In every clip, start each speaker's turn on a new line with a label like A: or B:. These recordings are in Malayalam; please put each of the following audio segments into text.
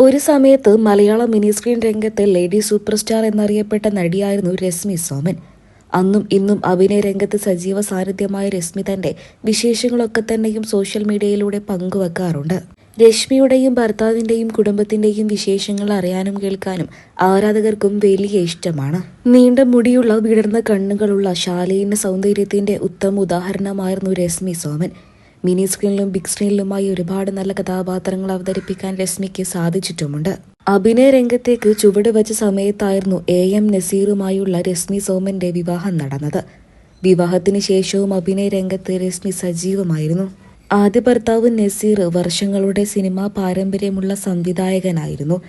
A: ഒരു സമയത്ത് മലയാള മിനി സ്ക്രീൻ രംഗത്തെ ലേഡി സൂപ്പർ സ്റ്റാർ എന്നറിയപ്പെട്ട നടിയായിരുന്നു രശ്മി സോമൻ. അന്നും ഇന്നും അഭിനയ രംഗത്ത് സജീവ സാന്നിധ്യമായ രശ്മി തന്റെ വിശേഷങ്ങളൊക്കെ തന്നെയും സോഷ്യൽ മീഡിയയിലൂടെ പങ്കുവെക്കാറുണ്ട്. രശ്മിയുടെയും ഭർത്താവിന്റെയും കുടുംബത്തിന്റെയും വിശേഷങ്ങൾ അറിയാനും കേൾക്കാനും ആരാധകർക്കും വലിയ ഇഷ്ടമാണ്. നീണ്ട മുടിയുള്ള വിടർന്ന കണ്ണുകളുള്ള ശാലീന സൗന്ദര്യത്തിന്റെ ഉത്തമ ഉദാഹരണമായിരുന്നു രശ്മി സോമൻ. മിനി സ്ക്രീനിലും ബിഗ് സ്ക്രീനിലുമായി ഒരുപാട് നല്ല കഥാപാത്രങ്ങൾ അവതരിപ്പിക്കാൻ രശ്മിക്ക് സാധിച്ചിട്ടുമുണ്ട്. അഭിനയ രംഗത്തേക്ക് ചുവട് വച്ച സമയത്തായിരുന്നു എ എം നസീറുമായുള്ള രശ്മി സോമന്റെ വിവാഹം നടന്നത്. വിവാഹത്തിന് ശേഷവും അഭിനയ രംഗത്ത് രശ്മി സജീവമായിരുന്നു. ആദ്യ ഭർത്താവ് നസീർ വർഷങ്ങളുടെ സിനിമാ പാരമ്പര്യമുള്ള സംവിധായകനായിരുന്നു.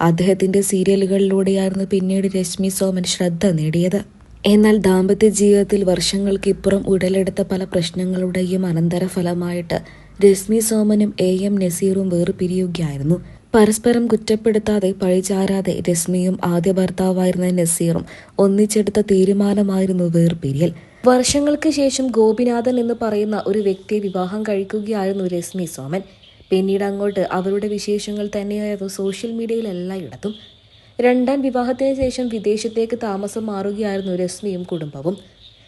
A: അദ്ദേഹത്തിന്റെ സീരിയലുകളിലൂടെയായിരുന്നു പിന്നീട് രശ്മി സോമൻ ശ്രദ്ധ നേടിയത്. എന്നാൽ ദാമ്പത്യ ജീവിതത്തിൽ വർഷങ്ങൾക്കിപ്പുറം ഉടലെടുത്ത പല പ്രശ്നങ്ങളുടെയും അനന്തരഫലമായിട്ട് രശ്മി സോമനും എ എം നസീറും വേർപിരിയുകയായിരുന്നു. പരസ്പരം കുറ്റപ്പെടുത്താതെ പഴിചാരാതെ രശ്മിയും ആദ്യ ഭർത്താവായിരുന്ന നസീറും ഒന്നിച്ചെടുത്ത തീരുമാനമായിരുന്നു വേർപിരിയൽ. വർഷങ്ങൾക്ക് ശേഷം ഗോപിനാഥൻ എന്ന് പറയുന്ന ഒരു വ്യക്തിയെ വിവാഹം കഴിക്കുകയായിരുന്നു രശ്മി സോമൻ. പിന്നീട് അങ്ങോട്ട് അവരുടെ വിശേഷങ്ങൾ തന്നെയായിരുന്നു സോഷ്യൽ മീഡിയയിൽ എല്ലായിടത്തും രണ്ടാം വിവാഹത്തിന് ശേഷം വിദേശത്തേക്ക് താമസം മാറുകയായിരുന്നു രശ്മിയും കുടുംബവും.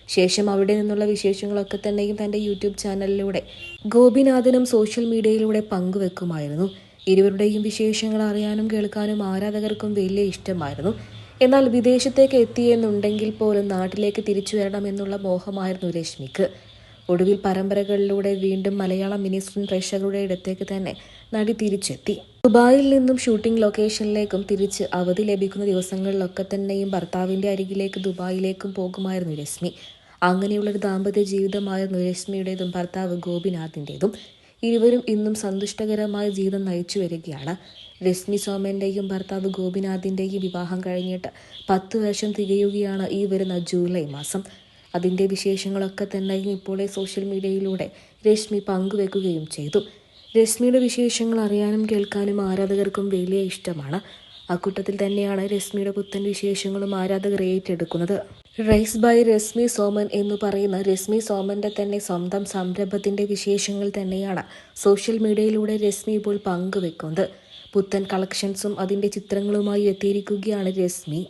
A: ശേഷം അവിടെ നിന്നുള്ള വിശേഷങ്ങളൊക്കെ തന്നെയും തന്റെ യൂട്യൂബ് ചാനലിലൂടെ ഗോപിനാഥനും സോഷ്യൽ മീഡിയയിലൂടെ പങ്കുവെക്കുമായിരുന്നു. ഇരുവരുടെയും വിശേഷങ്ങൾ അറിയാനും കേൾക്കാനും ആരാധകർക്കും വലിയ ഇഷ്ടമായിരുന്നു. എന്നാൽ വിദേശത്തേക്ക് എത്തിയെന്നുണ്ടെങ്കിൽ പോലും നാട്ടിലേക്ക് തിരിച്ചു വരണമെന്നുള്ള മോഹമായിരുന്നു രശ്മിക്ക്. ഒടുവിൽ പരമ്പരകളിലൂടെ വീണ്ടും മലയാള മിനി സ്ക്രീൻ പ്രേക്ഷകരുടെ ഇടത്തേക്ക് തന്നെ നടി തിരിച്ചെത്തി. ദുബായിൽ നിന്നും ഷൂട്ടിംഗ് ലൊക്കേഷനിലേക്കും തിരിച്ച് അവധി ലഭിക്കുന്ന ദിവസങ്ങളിലൊക്കെ തന്നെയും ഭർത്താവിന്റെ അരികിലേക്ക് ദുബായിലേക്കും പോകുമായിരുന്നു രശ്മി. അങ്ങനെയുള്ളൊരു ദാമ്പത്യ ജീവിതമായിരുന്നു രശ്മിയുടേതും ഭർത്താവ് ഗോപിനാഥിന്റെതും ഇരുവരും ഇന്നും സന്തുഷ്ടകരമായ ജീവിതം നയിച്ചു വരികയാണ്. രശ്മി സോമന്റെയും ഭർത്താവ് ഗോപിനാഥിന്റെയും വിവാഹം കഴിഞ്ഞിട്ട് പത്ത് വർഷം തികയുകയാണ് ഈ വരുന്ന ജൂലൈ മാസം. അതിന്റെ വിശേഷങ്ങളൊക്കെ തന്നെ ഇപ്പോൾ സോഷ്യൽ മീഡിയയിലൂടെ രശ്മി പങ്കുവെക്കുകയും ചെയ്തു. രശ്മിയുടെ വിശേഷങ്ങൾ അറിയാനും കേൾക്കാനും ആരാധകർക്കും വലിയ ഇഷ്ടമാണ്. അക്കൂട്ടത്തിൽ തന്നെയാണ് രശ്മിയുടെ പുത്തൻ വിശേഷങ്ങളും ആരാധകർ ഏറ്റെടുക്കുന്നത്. റൈസ് ബൈ രശ്മി സോമൻ എന്ന് പറയുന്ന രശ്മി സോമന്റെ തന്നെ സ്വന്തം സംരംഭത്തിന്റെ വിശേഷങ്ങൾ തന്നെയാണ് സോഷ്യൽ മീഡിയയിലൂടെ രശ്മി ഇപ്പോൾ പങ്കുവെക്കുന്നത്. പുത്തൻ കളക്ഷൻസും അതിന്റെ ചിത്രങ്ങളുമായി എത്തിയിരിക്കുകയാണ് രശ്മി.